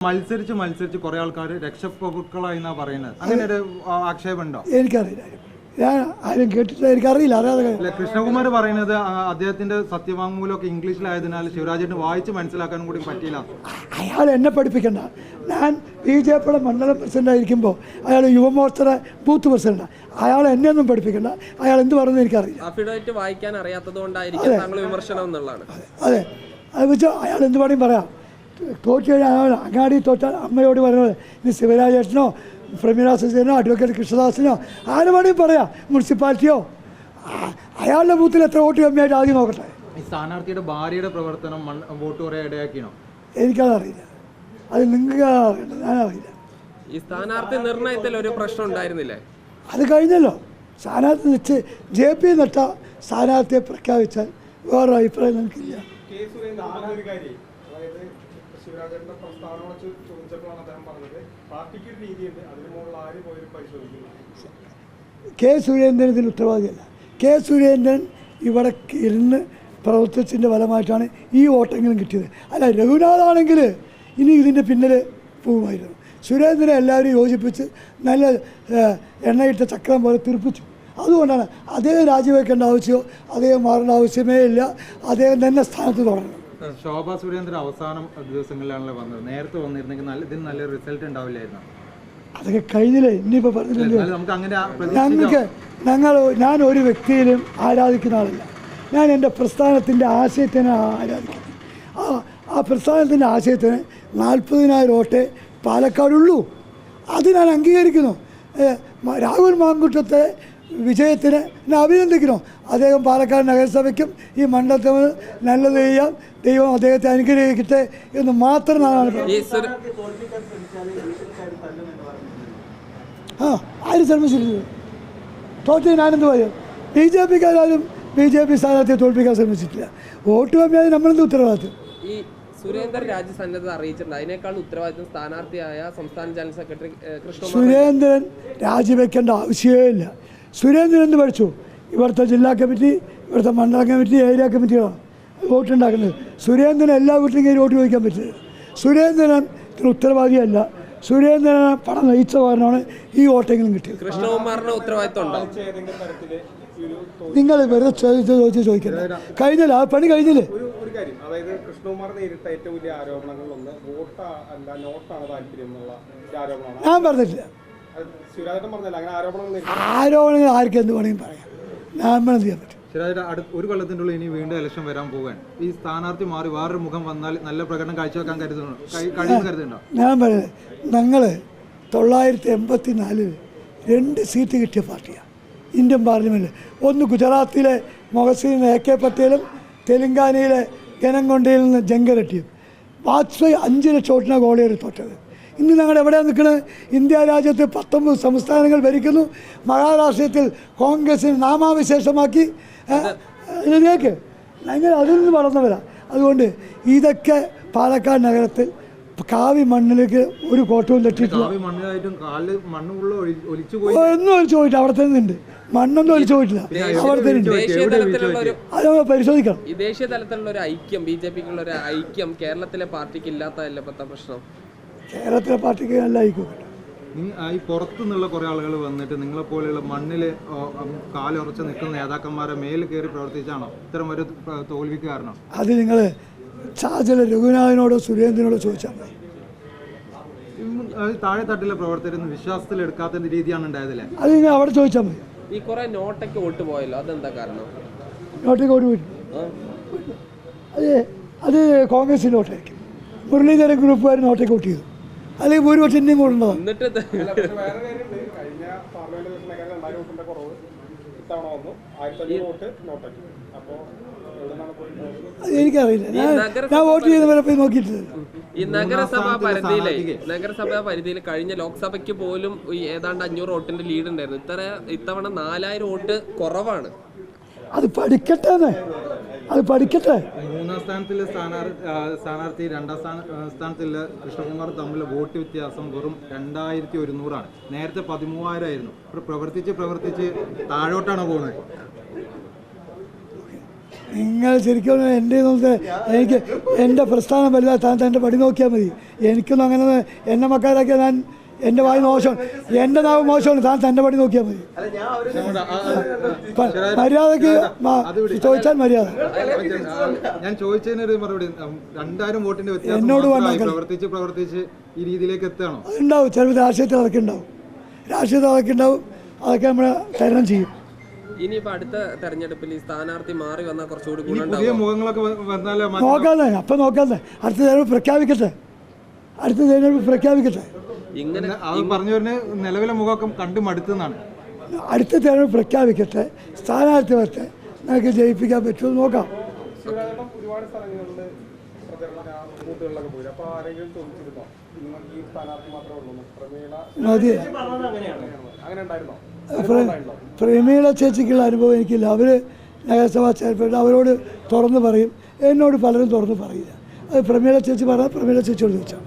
മത്സരിച്ച് മത്സരിച്ച് കുറെ ആൾക്കാർ രക്ഷപ്രഭുക്കളായി എന്നാ പറയുന്നത്. അങ്ങനെ ഒരു ആക്ഷേപമുണ്ടോ? ആക്ഷേപം ഉണ്ടോ എനിക്കറിയില്ല. ഞാൻ ആരും കേട്ടിട്ട് എനിക്കറിയില്ല. അറിയാതെ അല്ല കൃഷ്ണകുമാർ പറയുന്നത് ആ, അദ്ദേഹത്തിന്റെ സത്യവാങ്മൂലമൊക്കെ ഇംഗ്ലീഷിലായതിനാൽ ശിവരാജന് വായിച്ച് മനസ്സിലാക്കാനും കൂടി പറ്റിയില്ല. അയാൾ എന്നെ പഠിപ്പിക്കണ്ട. ഞാൻ ബി ജെ പിയുടെ മണ്ഡലം പ്രസിഡന്റ് ആയിരിക്കുമ്പോൾ അയാൾ യുവമോർച്ചയുടെ ബൂത്ത് പ്രസിഡന്റ്. അയാൾ എന്നെ ഒന്നും പഠിപ്പിക്കണ്ട. അയാൾ എന്ത് പറഞ്ഞു എനിക്കറിയില്ല. അഫിഡവിറ്റ് വായിക്കാൻ അറിയാത്തത് കൊണ്ടായിരിക്കും താങ്കൾ വിമർശനം എന്നുള്ളതാണ്. അതെ. അത്. വെച്ചാൽ അയാൾ എന്ത് വേണമെങ്കിൽ പറയാം. തോറ്റു കഴിഞ്ഞാൽ അങ്ങാടി തോറ്റാൽ അമ്മയോട് പറയുന്നത് ഇനി ശിവരാജേട്ടനോ പ്രമീള സുജനോ അഡ്വക്കേറ്റ് കൃഷ്ണദാസിനോ ആര് വേണമെങ്കിൽ പറയാം മുനിസിപ്പാലിറ്റിയോ. അയാളുടെ ബൂത്തിൽ എത്ര വോട്ട് കമ്മിയായിട്ട് ആദ്യം നോക്കട്ടെ? ഈ സ്ഥാനാർത്ഥിയുടെ ഭാര്യയുടെ പ്രവർത്തനം വോട്ട് കുറേ ഇടയാക്കിയോ എനിക്കതറിയില്ല. അത് നിങ്ങൾക്ക് അറിയില്ല ഞാനറിയില്ല. ഈ സ്ഥാനാർത്ഥി നിർണയത്തിൽ ഒരു പ്രശ്നം ഉണ്ടായിരുന്നില്ലേ? അത് കഴിഞ്ഞല്ലോ. സ്ഥാനാർത്ഥി വെച്ച് ജെ പി നട്ട സ്ഥാനാർത്ഥിയെ പ്രഖ്യാപിച്ചാൽ വേറൊരു അഭിപ്രായം നമുക്കില്ല കെ സുരേന്ദ്രൻ ഒരു കാര്യം അതായത് ശിവരാജന്റെ പ്രസ്താവന വെച്ച് ചോദിച്ചപ്പോഴാണ് അദ്ദേഹം പറഞ്ഞത്. പാർട്ടിക്ക് ഒരു രീതിയുണ്ട് അതിന് മുകളിൽ ആര് പോയാലും പരിശോധിക്കുന്നു? കെ സുരേന്ദ്രൻ ഇതിന് ഉത്തരവാദിയല്ല. കെ സുരേന്ദ്രൻ ഇവിടെ ഇരുന്ന് പ്രവർത്തിച്ചതിന്റെ ഫലമായിട്ടാണ് ഈ ഓട്ടെങ്കിലും കിട്ടിയത്. അല്ല രഘുനാഥാണെങ്കിൽ ഇനി ഇതിന്റെ പിന്നിൽ പോകുമായിരുന്നു. സുരേന്ദ്രനെ എല്ലാവരും യോജിപ്പിച്ച് നല്ല എണ്ണയിട്ട ചക്രം പോലെ തീർപ്പിച്ചു. അതുകൊണ്ടാണ് അദ്ദേഹം രാജിവെക്കേണ്ട ആവശ്യമോ അദ്ദേഹം മാറേണ്ട ആവശ്യമേ ഇല്ല. അദ്ദേഹം തന്നെ സ്ഥാനത്ത് തുടരണം ശോഭ സുരേന്ദ്രൻ അവസാനം ദിവസങ്ങളിലാണല്ലോ വന്നത്. നേരത്തെ വന്നിരുന്നെങ്കിൽ നല്ല ഇതിന് നല്ല റിസൾട്ട് ഉണ്ടാവില്ലായിരുന്നു? അതൊക്കെ കഴിഞ്ഞില്ലേ? ഇനിയിപ്പോൾ പറഞ്ഞില്ലേ. ഞങ്ങൾക്ക് ഞങ്ങൾ ഞാൻ ഒരു വ്യക്തിയിലും ആരാധിക്കുന്ന ആളല്ല. ഞാൻ എന്റെ പ്രസ്ഥാനത്തിന്റെ ആശയത്തിനെ ആരാധിക്കുന്നു ആ ആ പ്രസ്ഥാനത്തിന്റെ ആശയത്തിന് നാൽപ്പതിനായിരം വോട്ടേ പാലക്കാടുള്ളൂ. അത് ഞാൻ അംഗീകരിക്കുന്നു. രാഹുൽ മാങ്കുട്ടത്തെ വിജയത്തിന് ഞാൻ അഭിനന്ദിക്കുന്നു. അദ്ദേഹം പാലക്കാട് നഗരസഭയ്ക്കും ഈ മണ്ഡലത്തിൽ നല്ലത് ചെയ്യാം ദൈവം അദ്ദേഹത്തെ അനുഗ്രഹിക്കട്ടെ എന്ന് മാത്രം ആ ആരും ശ്രമിച്ചിരുന്നു? തോറ്റ് ഞാനെന്ത് പറയും? ബി ജെ പിക്കാരും ബി ജെ പി സ്ഥാനാർത്ഥിയെ തോൽപ്പിക്കാൻ ശ്രമിച്ചിട്ടില്ല. വോട്ട് കമ്മിയായി നമ്മളെന്ത് ഉത്തരവാദിത്വം? ഈ സുരേന്ദ്രൻ രാജ്യസന്നദ്ധ അറിയിച്ചിട്ടുണ്ട്. അതിനേക്കാൾ ഉത്തരവാദിത്വം സ്ഥാനാർത്ഥിയായ സംസ്ഥാന ജനറൽ സെക്രട്ടറി ഏഹ്, സുരേന്ദ്രൻ രാജിവെക്കേണ്ട ആവശ്യമേ ഇല്ല. സുരേന്ദ്രൻ എന്ത് പഠിച്ചു? ഇവിടുത്തെ ജില്ലാ കമ്മിറ്റി ഇവിടുത്തെ മണ്ഡല കമ്മിറ്റി ഏരിയ കമ്മിറ്റികളാണ് വോട്ട് ഉണ്ടാക്കുന്നത്. സുരേന്ദ്രൻ എല്ലാ വീട്ടിലും കയറി വോട്ട് ചോദിക്കാൻ പറ്റില്ല. സുരേന്ദ്രൻ ഇതിന് ഉത്തരവാദിയല്ല. സുരേന്ദ്രനെ പണം നയിച്ച കാരണമാണ് ഈ വോട്ടെങ്കിലും കിട്ടിയത്. കൃഷ്ണകുമാറിന് ഉത്തരവാദിത്വം നിങ്ങൾ വെറുതെ ചോദിച്ച് ചോദിച്ച് ചോദിക്കുന്നത് കഴിഞ്ഞില്ല ആ പണി കഴിഞ്ഞില്ലേ? ഒരു ഒരു കാര്യം. അതായത് കൃഷ്ണകുമാർ നേരിട്ട ഏറ്റവും വലിയ ആരോപണങ്ങളിലൊന്ന് വോട്ട് അല്ല നോട്ടാണ് താല്പര്യം എന്നുള്ള ആരോപണമാണ്. ഞാൻ പറഞ്ഞിട്ടില്ല. അത് പറഞ്ഞല്ല അങ്ങനെ ആരോപണം നേരിട്ട ആരോപണങ്ങൾ ആർക്ക് എന്ത് വേണമെങ്കിലും പറയാം. ഞാൻ എന്ത് ചെയ്യാൻ പറ്റും? അടുത്ത ഒരു കൊല്ലത്തിന്റെ ഉള്ളിൽ ഇനി വീണ്ടും ഇലക്ഷൻ വരാൻ പോകാൻ ഈ സ്ഥാനാർത്ഥി മാറി വേറൊരു മുഖം വന്നാൽ നല്ല പ്രകടനം കാഴ്ചവെക്കാൻ കരുതുന്നു കരുതുന്നുണ്ടോ? ഞാൻ പറയുന്നത് ഞങ്ങൾ തൊള്ളായിരത്തി എൺപത്തി നാലിൽ രണ്ട് സീറ്റ് കിട്ടിയ പാർട്ടിയാണ് ഇന്ത്യൻ പാർലമെന്റിൽ ഒന്ന് ഗുജറാത്തിലെ മൊഹസീൻ എ കെ പട്ടേലും തെലങ്കാനയിലെ ഗനംകൊണ്ടയിൽ നിന്ന് ജങ്കരട്ടിയും വാജ്പേയി അഞ്ച് ലക്ഷം വോട്ടിനാ ഗോളിയർ തോറ്റത്. ഇന്ന് ഞങ്ങൾ എവിടെയാണ് നിൽക്കുന്നത് ഇന്ത്യ രാജ്യത്ത് പത്തൊമ്പത് സംസ്ഥാനങ്ങൾ ഭരിക്കുന്നു. മഹാരാഷ്ട്രത്തിൽ കോൺഗ്രസിന് നാമാവിശേഷമാക്കി. ഇതിലേക്ക് ഞങ്ങൾ അതിൽ നിന്ന് വളർന്നവരാ. അതുകൊണ്ട് ഇതൊക്കെ പാലക്കാട് നഗരത്തിൽ കാവി മണ്ണിലേക്ക് ഒരു കോട്ടവും തട്ടിയിട്ടില്ല. പോയി. ഒന്നും ഒഴിച്ചു പോയിട്ടില്ല. അവിടെ തന്നെ ഉണ്ട് മണ്ണൊന്നും ഒഴിച്ചു പോയിട്ടില്ല. അവിടെ തന്നെ ഉണ്ട് ഒരു അത് നമ്മൾ പരിശോധിക്കണം. ഈ ദേശീയ തലത്തിലുള്ള ഒരു ഐക്യം ബി ജെ പിക്കുള്ള ഒരു ഐക്യം കേരളത്തിലെ പാർട്ടിക്ക് ഇല്ലാത്തതല്ലേ പ്രശ്നം? കേരളത്തിലെ പാർട്ടിക്ക് നല്ല ഐക്യം ഈ പുറത്തു നിന്നുള്ള കുറെ ആളുകൾ വന്നിട്ട് നിങ്ങളെ പോലെയുള്ള മണ്ണിൽ കാലുറച്ച് നിൽക്കുന്ന നേതാക്കന്മാരെ മേൽ കയറി പ്രവർത്തിച്ചാണോ? ഇത്തരം ഒരു തോൽവിക്ക് കാരണം? അത് നിങ്ങൾ ചാച്ചല രഘുനാഥനോടോ സുരേന്ദ്രനോടോ ചോദിച്ചാൽ മതി. താഴെ തട്ടിലെ പ്രവർത്തകർ വിശ്വാസത്തിൽ എടുക്കാത്ത രീതിയാണ് ഉണ്ടായതില്ലേ? അത് നിങ്ങൾ അവിടെ ചോദിച്ചാൽ മതി. ഈ കുറെ നോട്ടൊക്കെ വോട്ട് പോയല്ലോ അതെന്താ കാരണം? നോട്ടൊക്കെ വോട്ട് പോയി. അത് അത് കോൺഗ്രസിന്റെ നോട്ടായിരിക്കും മുരളീധരൻ ഗ്രൂപ്പുകാർ നോട്ടൊക്കെ വോട്ട് ചെയ്തു. അല്ലെങ്കിൽ ഭൂരിപക്ഷം ഇന്ത്യയും പോയിട്ടുള്ളത് എനിക്കറിയില്ല. ഞാൻ ഞാൻ വോട്ട് ചെയ്തവരെ പോയി നോക്കിയിട്ടില്ല. ഈ നഗരസഭാ പരിധിയിലെ നഗരസഭാ പരിധിയിൽ കഴിഞ്ഞ ലോക്സഭയ്ക്ക് പോലും ഈ ഏതാണ്ട് അഞ്ഞൂറ് വോട്ടിന്റെ ലീഡ് ഉണ്ടായിരുന്നു. ഇത്ര ഇത്തവണ നാലായിരം വോട്ട് കുറവാണ്. അത് പഠിക്കട്ടെ. അത് പഠിക്കട്ടെ. മൂന്നാം സ്ഥാനത്തിലെ സ്ഥാനാർത്ഥി രണ്ടാം സ്ഥാനത്തിലെ കൃഷ്ണകുമാർ തമ്മിലെ വോട്ട് വ്യത്യാസം വെറും രണ്ടായിരത്തി ഒരുന്നൂറാണ്. നേരത്തെ പതിമൂവായിരം ആയിരുന്നു ഇപ്പോൾ പ്രവർത്തിച്ച് പ്രവർത്തിച്ച് താഴോട്ടാണ് പോകുന്നത്? നിങ്ങൾ ശരിക്കും എന്റെ നോക്ക് എനിക്ക് എന്റെ പ്രസ്ഥാനം വലുതാ താൻ തന്റെ പടി നോക്കിയാൽ മതി. എനിക്കൊന്നും അങ്ങനെ എന്നെ മക്കാരാക്കിയ ഞാൻ എന്റെ വായി മോശം. എന്റെ നാവ് മോശമാണ്. താൻ തന്റെ പടി നോക്കിയാൽ മതി. മര്യാദയ്ക്ക് മര്യാദയ്ക്ക് ചോദിച്ചാൽ മര്യാദ. ഞാൻ ചോദിച്ചതിനൊരു മറുപടി രണ്ടായിരം വോട്ടിന്റെ വ്യത്യാസം എന്നോട് പ്രവർത്തിച്ച് പ്രവർത്തിച്ച് ഈ രീതിയിലേക്ക് എത്തുകയാണോ? അതുണ്ടാവും. ചിലപ്പോൾ രാഷ്ട്രീയത്തിൽ അതൊക്കെ ഉണ്ടാവും. രാഷ്ട്രീയത്തിൽ അതൊക്കെ ഉണ്ടാവും. അതൊക്കെ നമ്മൾ തരണം ചെയ്യും. ഇനിയിപ്പോ അടുത്ത തെരഞ്ഞെടുപ്പിൽ ഈ സ്ഥാനാർത്ഥി മാറി വന്നാൽ കുറച്ചുകൂടി നോക്കാതെ അപ്പൊ നോക്കാതെ. അടുത്ത തെരഞ്ഞെടുപ്പ് പ്രഖ്യാപിക്കട്ടെ. അടുത്ത തെരഞ്ഞെടുപ്പ് പ്രഖ്യാപിക്കട്ടെ. ഇങ്ങനെ പറഞ്ഞവരിന് പറഞ്ഞു വരുന്ന നിലവിലെ മുഖമൊക്കെ കണ്ടു മടുത്തെന്നാണ്. അടുത്ത തെരഞ്ഞെടുപ്പ് പ്രഖ്യാപിക്കട്ടെ സ്ഥാനാർത്ഥി വരട്ടെ നമുക്ക് ജയിപ്പിക്കാൻ പറ്റുമോ നോക്കാം. ഒരുപാട് സ്ഥലങ്ങളിൽ പ്രചരണ ബൂത്തുകളിലൊക്കെ പോയി. അപ്പോൾ ആരെങ്കിലും ചോദിച്ചിരുന്നോ? നിങ്ങൾ ഈ സ്ഥാനാർത്ഥി മാത്രമേ ഉള്ളൂ പ്രമീള ചേച്ചിക്കുള്ള അനുഭവം എനിക്കില്ല. അവർ നഗരസഭാ ചെയർപേഴ്സൺ അവരോട് തുറന്ന് പറയും. എന്നോട് പലരും തുറന്ന് പറയില്ല. അത് പ്രമീള ചേച്ചി പറഞ്ഞാൽ പ്രമീള ചേച്ചിയോട് ചോദിച്ചാൽ